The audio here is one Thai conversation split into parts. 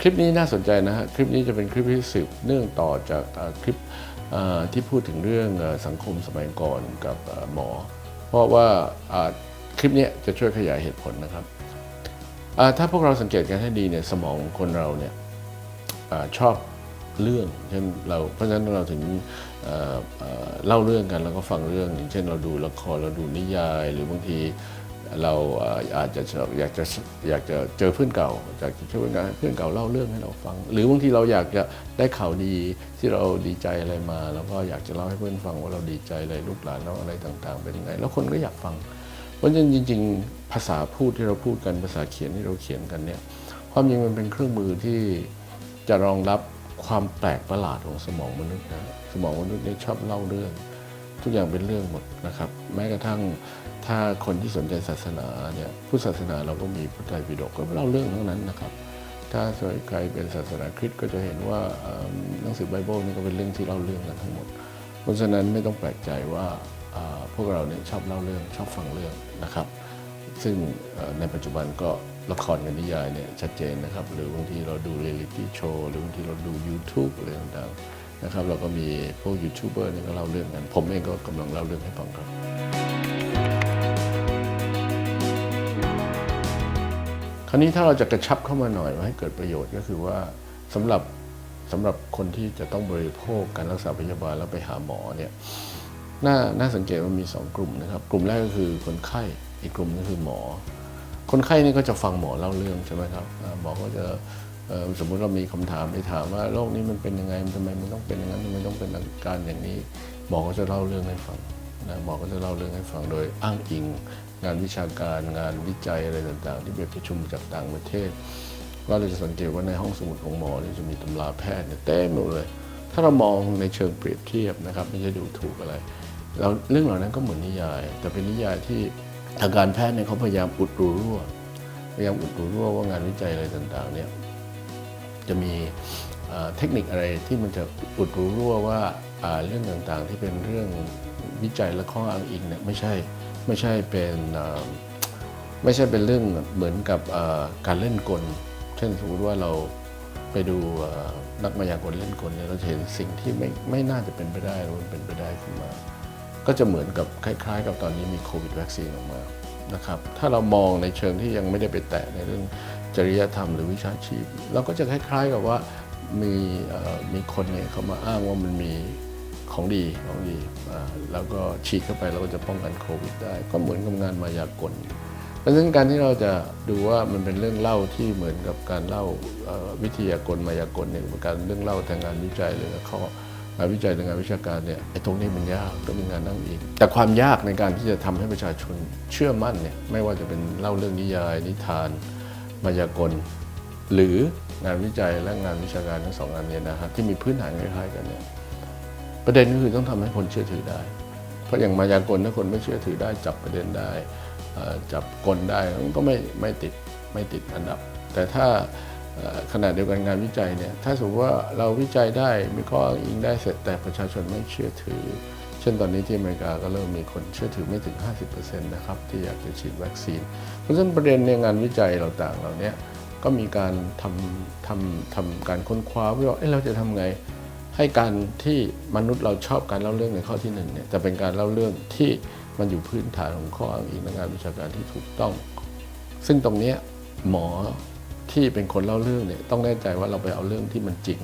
คลิปนี้น่าสนใจนะฮะคลิปนี้จะเป็นคลิปที่สืบเนื่องต่อจากคลิปที่พูดถึงเรื่องสังคมสมัยก่อนกับหมอ เพราะว่าคลิปนี้จะช่วยขยายเหตุผลนะครับถ้าพวกเราสังเกตกันให้ดีเนี่ยสมองคนเราเนี่ยอชอบเรื่องเช่นเราเพราะฉะนั้นเราถึงเล่าเรื่องกันแล้วก็ฟังเรื่องอย่างเช่นเราดูละครเราดูนิยาย หรือบางที เราอาจจะอยากจะอยากจะเจอเพื่อนเก่าอยากจะเจอเพื่อนเก่าเพื่อนเก่าเล่าเรื่องให้เราฟัง หรือบางทีเราอยากจะได้ข่าวดีที่เราดีใจอะไรมาแล้วก็อยากจะเล่าให้เพื่อนฟังว่าเราดีใจอะไรลูกหลานเราอะไรต่าง ๆ เป็นยังไง แล้วคนก็อยากฟัง เพราะฉะนั้นจริง ๆ ภาษาพูดที่เราพูดกันภาษาเขียนที่เราเขียนกันเนี่ยความจริงมันเป็นเครื่องมือที่จะรองรับความแปลกประหลาดของสมองมนุษย์นะสมองมนุษย์เนี่ยชอบเล่าเรื่อง ทุกอย่างเป็นเรื่องหมดนะครับ แม้กระทั่งถ้าคนที่สนใจศาสนาเนี่ยผู้ศาสนาเราก็มีพระไตรปิฎกก็เล่าเรื่องทั้งนั้นนะครับ ถ้าใครเป็นศาสนาคริสต์ก็จะเห็นว่าหนังสือไบเบิลนี่ก็เป็นเรื่องที่เล่าเรื่องกันทั้งหมด เพราะฉะนั้นไม่ต้องแปลกใจว่าพวกเราเนี่ยชอบเล่าเรื่องชอบฟังเรื่องนะครับ ซึ่งในปัจจุบันก็ละครกับนิยายเนี่ยชัดเจนนะครับ หรือบางทีเราดูเรียลิตี้โชว์หรือบางทีเราดู YouTube อะไรต่างๆ นะครับเราก็มีพวกยูทูบเบอร์นี่ก็เล่าเรื่องกัน ผมเองก็กำลังเล่าเรื่องให้ฟังครับคราวนี้ถ้าเราจะกระชับเข้ามาหน่อยว่าให้เกิดประโยชน์ก็คือว่าสำหรับสำหรับคนที่จะต้องบริโภคการรักษาพยาบาลแล้วไปหาหมอเนี่ยน่าน่าสังเกตว่ามีสองกลุ่มนะครับ กลุ่มแรกก็คือคนไข้อีกกลุ่มนึงคือหมอ คนไข้นี่ก็จะฟังหมอเล่าเรื่องใช่ไหมครับหมอก็จะ สมมุติเรามีคำถามไปถามว่าโรคนี้มันเป็นยังไงมันทำไมมันต้องเป็นอย่างนั้นทำไมต้องเป็นอาการอย่างนี้ หมอก็จะเล่าเรื่องให้ฟังนะหมอก็จะเล่าเรื่องให้ฟังโดยอ้างอิง งานวิชาการงานวิจัยอะไรต่างๆ ที่ไปประชุมจากต่างประเทศ ว่าเราจะสังเกตว่าในห้องสมุดของหมอเนี่ยจะมีตำราแพทย์เนี่ยเต็มหมดเลย ถ้าเรามองในเชิงเปรียบเทียบนะครับไม่ใช่ดูถูกอะไรเราเรื่องเหล่านั้นก็เหมือนนิยาย แต่เป็นนิยายที่ทางการแพทย์เนี่ยเขาพยายามอุดรูรั่วพยายามอุดรูรั่วว่างานวิจัยอะไรต่างๆเนี่ย จะมีเทคนิคอะไรที่มันจะอุดรูรั่วว่าอ่าเรื่องต่างๆ ที่เป็นเรื่องวิจัยและข้ออ้างอิงเนี่ยไม่ใช่ไม่ใช่เป็นไม่ใช่เป็นเรื่องเหมือนกับการเล่นกล เช่นสมมติว่าเราไปดูนักมายากลเล่นกลเนี่ยเราเห็นสิ่งที่ไม่ไม่น่าจะเป็นไปได้แล้วมันเป็นไปได้ขึ้นมา ก็จะเหมือนกับคล้ายๆ กับตอนนี้มีโควิดวัคซีนออกมานะครับถ้าเรามองในเชิงที่ยังไม่ได้ไปแตะในเรื่อง จริยธรรมหรือวิชาชีพ เราก็จะคล้าย ๆ กับว่ามีมีคนเนี่ยเขามาอ้างว่ามันมีของดีของดีแล้วก็ฉีดเข้าไปเราก็จะป้องกันโควิดได้ ก็เหมือนกับงานมายากลเพราะฉะนั้นการที่เราจะดูว่ามันเป็นเรื่องเล่าที่เหมือนกับการเล่าวิทยากลมายากลเนี่ยเป็นการเรื่องเล่าทางงานวิจัยหรือข้องานวิจัยทางงานวิชาการเนี่ยไอ้ตรงนี้มันยากต้องมีงานนั่งเองแต่ความยากในการที่จะทำให้ประชาชนเชื่อมั่นเนี่ยไม่ว่าจะเป็นเล่าเรื่องนิยายนิทาน มายากล หรืองานวิจัยและงานวิชาการทั้งสองงานนี่ยนะครับที่มีพื้นฐานคล้ายๆกันเนี่ยประเด็นก็คือต้องทำให้คนเชื่อถือได้ เพราะอย่างมายากลถ้าคนไม่เชื่อถือได้จับประเด็นได้จับกลได้มันก็ไม่ไม่ติดไม่ติดอันดับ แต่ถ้าเอ่อขณะเดียวกันงานวิจัยเนี่ยถ้าสมมติว่าเราวิจัยได้มีข้ออ้างอิงได้เสร็จแต่ประชาชนไม่เชื่อถือ เช่นตอนนี้ที่อเมริกาก็เริ่มมีคนเชื่อถือไม่ถึง 50%นะครับที่อยากจะฉีดวัคซีน เพราะฉะนั้นประเด็นในงานวิจัยเราต่างเหล่านี้ก็มีการทำทำทำการค้นคว้าว่าเอ๊ะเราจะทำไงให้การที่มนุษย์เราชอบการเล่าเรื่องในข้อที่หนึ่งเนี่ยจะเป็นการเล่าเรื่องที่มันอยู่พื้นฐานของข้ออ้างอิงในงานวิชาการที่ถูกต้อง ซึ่งตรงนี้หมอที่เป็นคนเล่าเรื่องเนี่ยต้องแน่ใจว่าเราไปเอาเรื่องที่มันจริง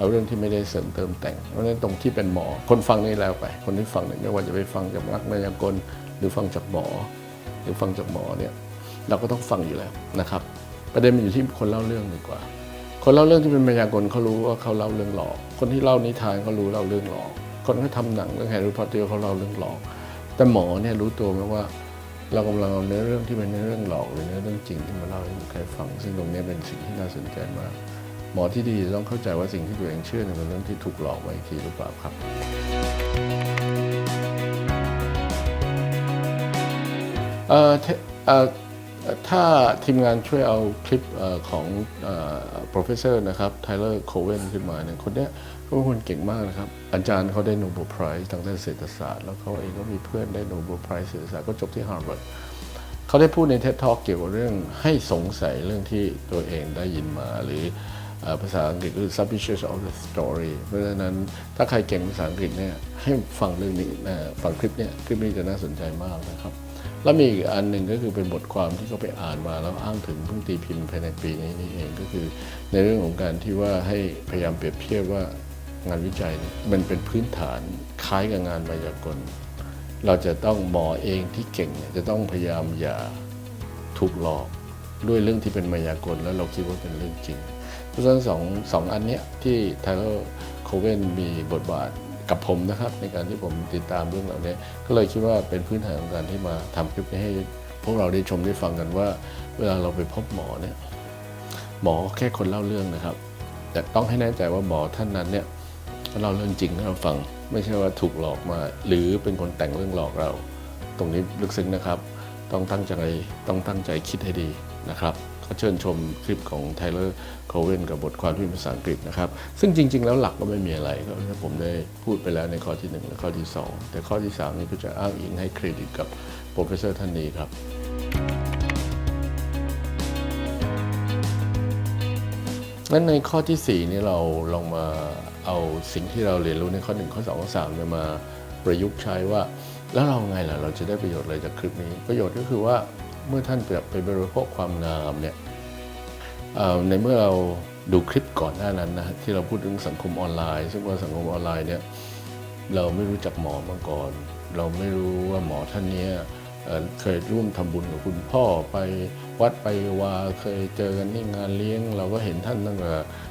เอาเรื่องที่ไม่ได้เสริมเติมแต่ง เพราะฉะนั้นตรงที่เป็นหมอ คนฟังนี่แล้วไป คนที่ฟังเนี่ยไม่ว่าจะไปฟังจากนักมายากลหรือฟังจากหมอ หรือฟังจากหมอเนี่ยเราก็ต้องฟังอยู่แล้วนะครับ ประเด็นมันอยู่ที่คนเล่าเรื่องดีกว่า คนเล่าเรื่องที่เป็นมายากลเขารู้ว่าเขาเล่าเรื่องหลอก คนที่เล่านิทานเขารู้เล่าเรื่องหลอก คนที่ทำหนังเรื่องแฮร์รี่พอตเตอร์เขาเล่าเรื่องหลอก แต่หมอเนี่ยรู้ตัวไหมว่าเรากำลังเอาเนื้อเรื่องที่เป็นเนื้อเรื่องหลอกหรือเนื้อเรื่องจริงที่มาเล่าให้ใครฟัง ซึ่งตรงนี้เป็นสิ่งที่น่าสนใจมาก หมอที่ดีต้องเข้าใจว่าสิ่งที่ตัวเองเชื่อเนี่ยเป็นเรื่องที่ถูกหลอกมาอีกทีหรือเปล่าครับ เอ่อเอ่อถ้าทีมงานช่วยเอาคลิปอของอ professor นะครับไทเลอร์โคเวนขึ้นมาเนี่ยคนเนี้ยเขาเป็นคนเก่งมากนะครับ อาจารย์เขาได้โนเบลไพรส์ทางด้านเศรษฐศาสตร์ แล้วเขาเองก็มีเพื่อนได้โนเบลไพรส์เศรษฐศาสตร์ก็จบที่ฮาร์วาร์ดเขาได้พูดใน TED Talk เกี่ยวกับเรื่องให้สงสัยเรื่องที่ตัวเองได้ยินมาหรือ ภาษาอังกฤษคือ suspicious of the story เพราะฉะนั้นถ้าใครเก่งภาษาอังกฤษเนี่ยให้ฟังเรื่องนี้นะฟังคลิปเนี่ยคลิปนี้จะน่าสนใจมากนะครับ แล้วมีอีกอันหนึ่งก็คือเป็นบทความที่เขาไปอ่านมาแล้วอ้างถึงเพิ่งตีพิมพ์ภายในปีนี้นี่เองก็คือ ในเรื่องของการที่ว่าให้พยายามเปรียบเทียบว่างานวิจัยเนี่ยมันเป็นพื้นฐานคล้ายกับงานมายากล เราจะต้องหมอเองที่เก่งเนี่ยจะต้องพยายามอย่าถูกหลอกด้วยเรื่องที่เป็นมายากลแล้วเราคิดว่าเป็นเรื่องจริง เพราะฉะนั้นสองสองอันเนี้ยที่ไทเลอร์โคเวนมีบทบาทกับผมนะครับ ในการที่ผมติดตามเรื่องเหล่านี้ ก็เลยคิดว่าเป็นพื้นฐานของการที่มาทำคลิปนี้ให้พวกเราได้ชมได้ฟังกันว่า เวลาเราไปพบหมอเนี่ยหมอแค่คนเล่าเรื่องนะครับ แต่ต้องให้แน่ใจว่าหมอท่านนั้นเนี่ยเล่าเรื่องจริงให้เราฟัง ไม่ใช่ว่าถูกหลอกมา หรือเป็นคนแต่งเรื่องหลอกเรา ตรงนี้ลึกซึ้งนะครับ ต้องตั้งใจต้องตั้งใจคิดให้ดีนะครับ เชิญชมคลิปของไทเลอร์โคเวนกับบทความที่เป็นภาษาอังกฤษนะครับ ซึ่งจริง ๆ แล้วหลักก็ไม่มีอะไรก็ผมได้พูดไปแล้วในข้อที่ 1 และข้อที่ 2 แต่ข้อที่ 3 นี่ก็จะอ้างอิงให้เครดิตกับโปรเฟสเซอร์ท่านนี้ครับงั้นในข้อที่ 4 นี่เราลองมาเอาสิ่งที่เราเรียนรู้ในข้อ 1 ข้อ 2 ข้อ3เนี่ยมาประยุกต์ใช้ว่า แล้วเราไงล่ะ เราจะได้ประโยชน์อะไรจากคลิปนี้ ประโยชน์ก็คือว่า เมื่อท่านไปบริโภคความงามเนี่ยในเมื่อเราดูคลิปก่อนหน้านั้นนะที่เราพูดถึงสังคมออนไลน์ ซึ่งว่าสังคมออนไลน์เนี่ยเราไม่รู้จักหมอมาก่อน เราไม่รู้ว่าหมอท่านนี้เคยร่วมทำบุญกับคุณพ่อไปวัดไปวาเคยเจอกันที่งานเลี้ยง เราก็เห็นท่านตั้งแต่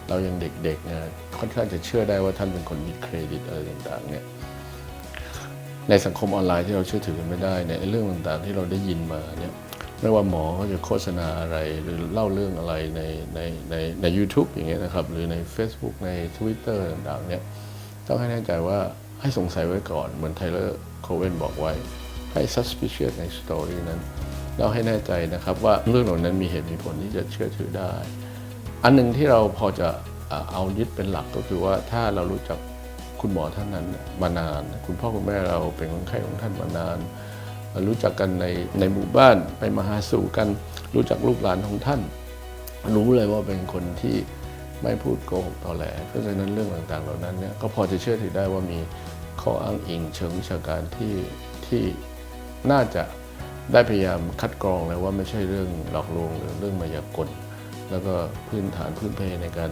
เรายังเด็กๆเนี่ยค่อนข้างจะเชื่อได้ว่าท่านเป็นคนมีเครดิตอะไรต่างๆเนี่ยในสังคมออนไลน์ที่เราเชื่อถือกันไม่ได้เนี่ยเรื่องต่างๆที่เราได้ยินมาเนี่ย ไม่ว่าหมอเขาจะโฆษณาอะไรหรือเล่าเรื่องอะไรในในในใน u t u b e อย่างเงี้ยนะครับ หรือใน Facebook ใน Twitter ต่างๆเนี่ยต้องให้แน่ใจว่าให้สงสัยไว้ก่อนเหมือนไทเลอร์โคเวนบอกไว้ ให้ suspicious ในสตอรี่นั้นแล้วให้แน่ใจนะครับว่าเรื่องเหล่านั้นมีเหตุมีผลที่จะเชื่อถือได้ อันหนึ่งที่เราพอจะเอายึดเป็นหลักก็คือว่าถ้าเรารู้จักคุณหมอท่านนั้นมานาน คุณพ่อคุณแม่เราเป็นคนไข้ของท่านมานาน รู้จักกันในในหมู่บ้านไปมาหาสู่กัน รู้จักลูกหลานของท่าน รู้เลยว่าเป็นคนที่ไม่พูดโกหกตอแหลเพราะฉะนั้นเรื่องต่างๆ เหล่านั้นเนี่ยก็พอจะเชื่อถือได้ว่ามีข้ออ้างอิงเชิงวิชาการที่ที่น่าจะได้พยายามคัดกรองแล้วว่าไม่ใช่เรื่องหลอกลวงหรือเรื่องมายากล แล้วก็พื้นฐานพื้นเพในการ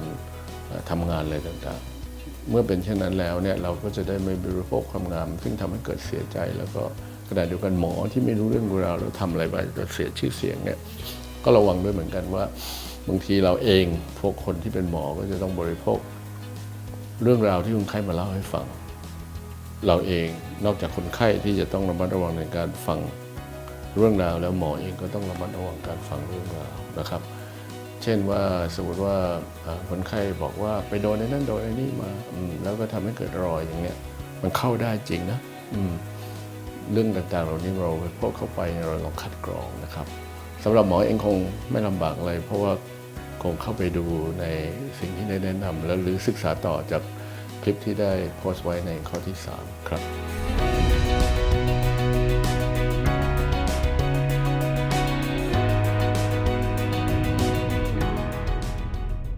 เอ่อทำงานอะไรต่างๆ เมื่อเป็นเช่นนั้นแล้วเนี่ยเราก็จะได้ไม่บริโภคความงาม ซึ่งทำให้เกิดเสียใจแล้วก็ ขณะเดียวกันหมอที่ไม่รู้เรื่องราวแล้วทำอะไรไปก็เสียชื่อเสียงเนี่ยก็ระวังด้วยเหมือนกันว่า บางทีเราเองพวกคนที่เป็นหมอก็จะต้องบริโภค เรื่องราวที่คนไข้มาเล่าให้ฟัง เราเองนอกจากคนไข้ที่จะต้องระมัดระวังในการฟังเรื่องราวแล้วหมอเองก็ต้องระมัดระวังการฟังเรื่องราวนะครับ เช่นว่าสมมติว่าคนไข้บอกว่าไปโดนไอ้นั่นโดนไอ้นี่มาอมแล้วก็ทำให้เกิดรอยอย่างเงี้ยมันเข้าได้จริงนะ อืม เรื่องต่างๆ เหล่านี้เราพวกเข้าไปเราลองคัดกรองนะครับสำหรับหมอเองคงไม่ลำบากอะไรเพราะว่าคงเข้าไปดูในสิ่งที่ได้แนะนำแล้วหรือศึกษาต่อจากคลิปที่ได้โพสต์ไว้ในข้อที่ 3 ครับ